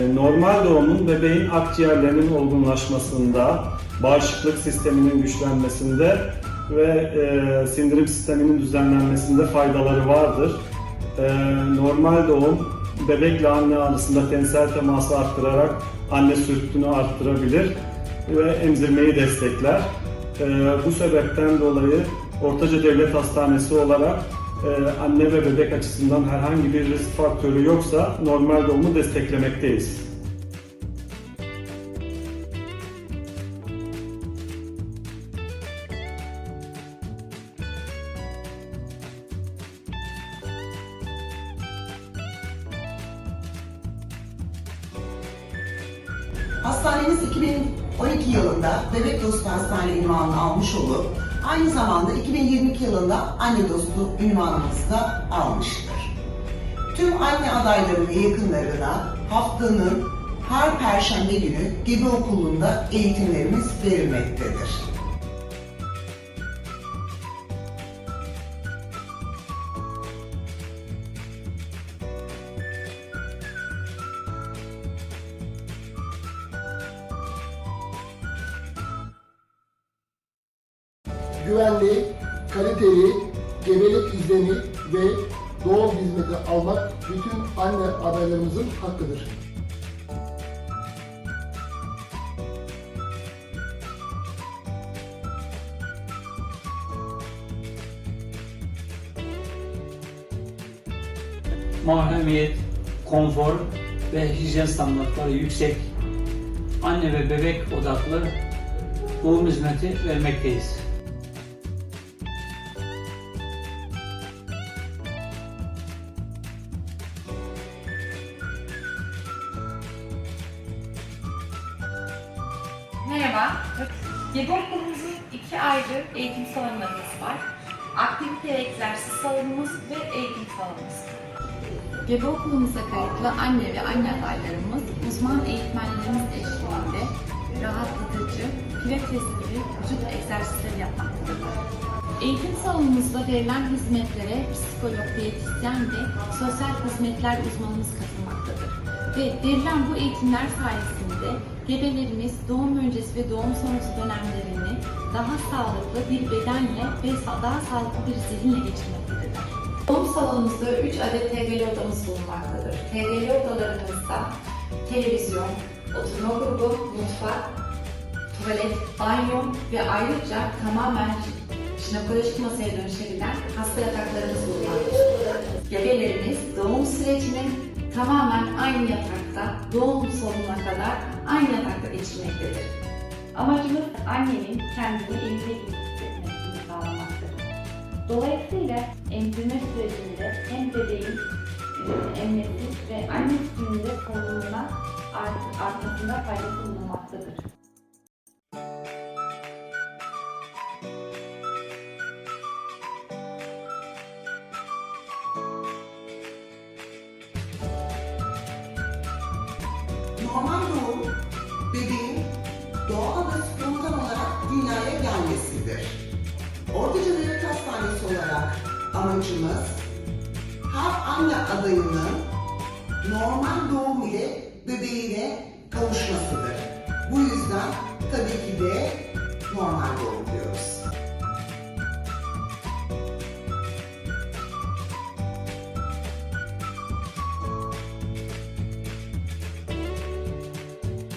E, Normal doğumun bebeğin akciğerlerinin olgunlaşmasında, bağışıklık sisteminin güçlenmesinde ve e, sindirim sisteminin düzenlenmesinde faydaları vardır. E, normal doğum bebekle anne arasında tensel teması arttırarak anne sütünü arttırabilir ve emzirmeyi destekler. E, bu sebepten dolayı Ortaca Devlet Hastanesi olarak anne ve bebek açısından herhangi bir risk faktörü yoksa normal doğumu desteklemekteyiz. Hastanemiz 2012 yılında Bebek Dostu Hastane ünvanını almış olup aynı zamanda 2022 yılında Anne Dostu ünvanımızı da almıştır. Tüm anne adayları ve yakınlarına haftanın her perşembe günü gebe okulunda eğitimlerimiz verilmektedir. Güvenli, kaliteli, gebelik izlemi ve doğum hizmeti almak bütün anne adaylarımızın hakkıdır. mahremiyet, konfor ve hijyen standartları yüksek anne ve bebek odaklı doğum hizmeti vermekteyiz. Merhaba. Okulumuzun iki ayrı eğitim salonlarımız var. Aktivite egzersiz salonumuz ve eğitim salonumuz. Gebe okulumuza kayıtlı anne ve anne adaylarımız uzman eğitmenlerimiz eşliğinde rahatlatıcı, pilates gibi vücut egzersizleri yapmaktadırlar. Eğitim salonumuzda verilen hizmetlere psikolog, diyetisyen ve sosyal hizmetler uzmanımız katılmaktadır. Ve verilen bu eğitimler sayesinde gebelerimiz doğum öncesi ve doğum sonrası dönemlerini daha sağlıklı bir bedenle ve daha sağlıklı bir zihinle geçirmektedirler. Doğum salonumuzda 3 adet TGL odamız bulunmaktadır. TGL odalarımızda televizyon, oturma grubu, mutfak, tuvalet, banyo ve ayrıca tamamen jinekolojik masaya dönüşebilen hasta yataklarımız bulunmaktadır. Gebelerimiz doğum sürecini tamamen aynı yatakta, doğum sonuna kadar aynı yatakta geçirmektedir. Amacımız annenin kendini gibi hissetmesini sağlamaktır. Dolayısıyla emzirme sürecinde hem bebeğin e, emmesi ve anne sütünün de korunumuna art- artmasında faydası bulunmaktadır. Doğum bebeğin doğal ve spontan olarak dünyaya gelmesidir. Ortaca Devlet Hastanesi olarak amacımız her anne adayının normal doğum ile bebeğine kavuşmasıdır.